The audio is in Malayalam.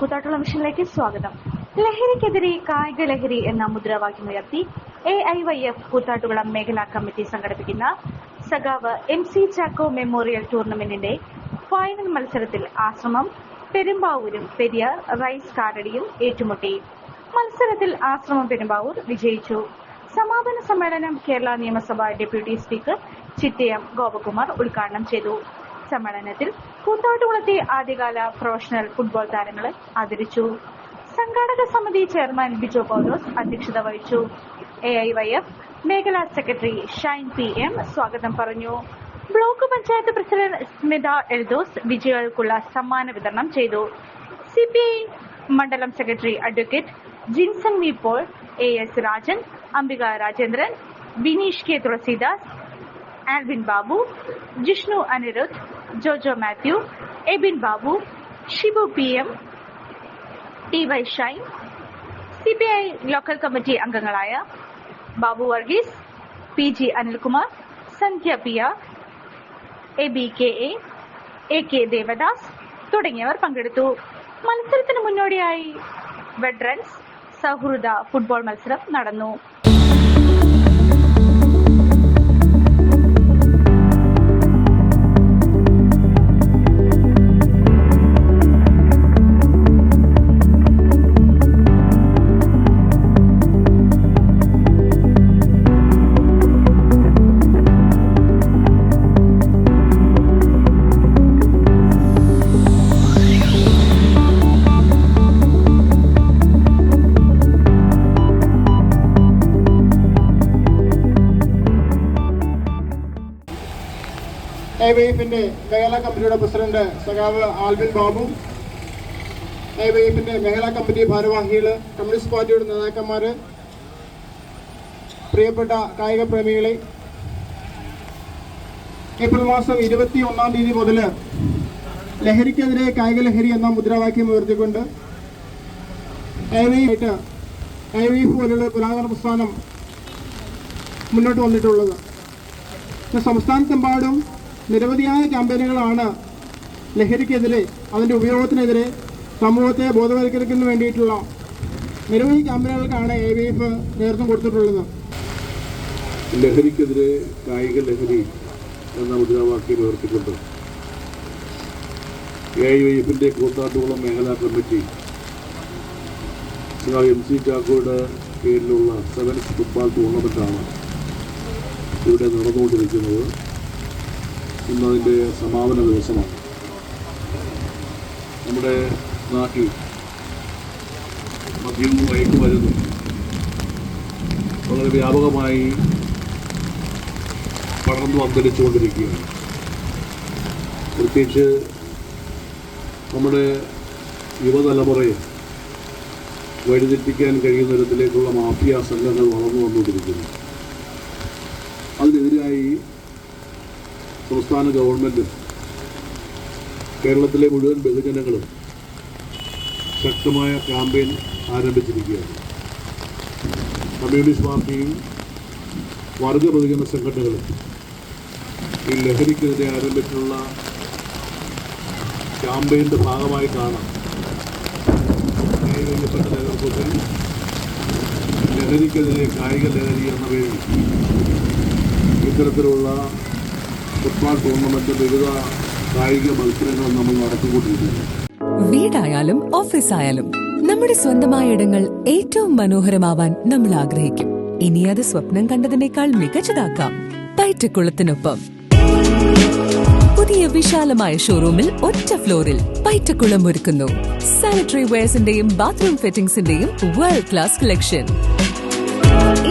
കൂത്താട്ടുള്ള മിഷനിലേക്ക് സ്വാഗതം. ലഹരിക്കെതിരെ കായിക ലഹരി എന്ന മുദ്രാവാക്യമുയർത്തി A I Y F Koothattukulam മേഖലാ കമ്മിറ്റി സംഘടിപ്പിക്കുന്ന സഖാവ് എം സി ചാക്കോ മെമ്മോറിയൽ ടൂർണമെന്റിന്റെ ഫൈനൽ മത്സരത്തിൽ ആശ്രമം പെരുമ്പാവൂരും പെരിയാർ റൈസ് കാരടിയും ഏറ്റുമുട്ടി. മത്സരത്തിൽ ആശ്രമം പെരുമ്പാവൂർ വിജയിച്ചു. സമാപന സമ്മേളനം കേരള നിയമസഭ ഡെപ്യൂട്ടി സ്പീക്കർ ചിറ്റയം ഗോപകുമാർ ഉദ്ഘാടനം ചെയ്തു. സമ്മേളനത്തിൽ കൂത്താട്ടുകുളത്തെ ആദ്യകാല പ്രൊഫഷണൽ ഫുട്ബോൾ താരങ്ങളെ ആദരിച്ചു. സംഘാടക സമിതി ചെയർമാൻ ബിജോ പൗലോസ് അധ്യക്ഷത വഹിച്ചു. എ ഐ വൈ എഫ് മേഖലാ സെക്രട്ടറി ഷൈൻ പി എം സ്വാഗതം പറഞ്ഞു. ബ്ലോക്ക് പഞ്ചായത്ത് പ്രസിഡന്റ് സ്മിത എൽദോസ് വിജയികൾക്കുള്ള സമ്മാന വിതരണം ചെയ്തു. സി പി ഐ മണ്ഡലം secretary advocate Jinson V Paul A S Rajan Ambika Rajendran Bineesh K Thulasidas Alvin Babu Jishnu Anirudh Jojo Mathew Ebin Babu Shibu P M T Y Shine C P I local committee അംഗങ്ങളായ Babu Varghese P G Anilkumar Sandhya P A B K A K Devadas തുടങ്ങിയവർ പങ്കെടുത്തു. മത്സരത്തിന് മുന്നോടിയായി വെഡ്രൻസ് സൗഹൃദ ഫുട്ബോൾ മത്സരം നടന്നു. എ മേഖലാ കമ്മിറ്റിയുടെ പ്രസിഡന്റ് സഖാവ് ആൽവിൻ ബാബു എ മേഖലാ കമ്മിറ്റി ഭാരവാഹികൾ കമ്മ്യൂണിസ്റ്റ് പാർട്ടിയുടെ നേതാക്കന്മാര് പ്രിയപ്പെട്ട കായിക പ്രേമികളെ. ഏപ്രിൽ മാസം ഇരുപത്തി ഒന്നാം തീയതി മുതൽ ലഹരിക്കെതിരെ കായിക ലഹരി എന്ന മുദ്രാവാക്യം ഉയർത്തിക്കൊണ്ട് എ ആയിട്ട് പോലുള്ള പുരാതന പ്രസ്ഥാനം മുന്നോട്ട് വന്നിട്ടുള്ളത്. സംസ്ഥാനത്തെമ്പാടും നിരവധിയായ ക്യാമ്പയിനുകളാണ് ലഹരിക്കെതിരെ അതിന്റെ ഉപയോഗത്തിനെതിരെ സമൂഹത്തെ ബോധവൽക്കരിക്കുന്നതിന് വേണ്ടിയിട്ടുള്ള നിരവധി ക്യാമ്പയിനുകൾക്കാണ് എ വി എഫ് നേതൃത്വം കൊടുത്തിട്ടുള്ളത്. ലഹരിക്കെതിരെ കായിക ലഹരി എന്ന മുദ്രാവാക്യം ഉയർത്തിക്കൊണ്ട് എ ഐ എഫിന്റെ കൂത്താട്ടുകുളം മേഖലാ കമ്മിറ്റി എം സി ചാക്കോയുടെ കീഴിലുള്ള സെവൻസ് ഫുട്ബോൾ ടൂർണമെന്റാണ് ഇവിടെ നടന്നുകൊണ്ടിരിക്കുന്നത്. ഇന്നതിന്റെ സമാപന ദിവസമാണ്. നമ്മുടെ നാട്ടിൽ മദ്യവും മയക്കുമരുന്നും വളരെ വ്യാപകമായി പടർന്നു അന്തരിച്ചുകൊണ്ടിരിക്കുകയാണ്. പ്രത്യേകിച്ച് നമ്മുടെ യുവതലമുറയെ വഴിതെറ്റിക്കാൻ കഴിയുന്ന തരത്തിലേക്കുള്ള മാഫിയ സംഘങ്ങൾ വളർന്നു വന്നുകൊണ്ടിരിക്കുന്നു. അതിനെതിരായി സംസ്ഥാന ഗവൺമെന്റും കേരളത്തിലെ മുഴുവൻ ബഹുജനങ്ങളും ശക്തമായ ക്യാമ്പയിൻ ആരംഭിച്ചിരിക്കുകയാണ് കമ്മ്യൂണിസ്റ്റ് പാർട്ടിയും വർഗ പൊതുജന സംഘടനകളും ഈ ലഹരിക്കെതിരെ ആരംഭിച്ചിട്ടുള്ള ക്യാമ്പയിന്റെ കാണാം. ഏകീകരിക്കപ്പെട്ട നേതൃത്വത്തിൽ ലഹരിക്കെതിരെ കായിക ലഹരി എന്ന പേരിൽ ഇത്തരത്തിലുള്ള ഫുട്ബോൾ ടൂർണമെന്റ് വിവിധ കായിക മത്സരങ്ങൾ നമ്മൾ നടത്തിക്കൊണ്ടിരിക്കുന്നത് വീടായാലും ഓഫീസായാലും നമ്മുടെ സ്വന്തമായ ഇടങ്ങൾ ഏറ്റവും മനോഹരമാവാൻ നമ്മൾ ആഗ്രഹിക്കും. ഇനി അത് സ്വപ്നം കണ്ടതിനേക്കാൾ മികച്ചതാക്കാം. പയറ്റക്കുളത്തിനൊപ്പം പുതിയ വിശാലമായ ഷോറൂമിൽ ഒറ്റ ഫ്ലോറിൽ പയറ്റക്കുളം ഒരുക്കുന്നു. സാനിറ്ററി വെയർസിന്റെയും ബാത്റൂം ഫിറ്റിംഗ്സിന്റെയും വേൾഡ് ക്ലാസ് കളക്ഷൻ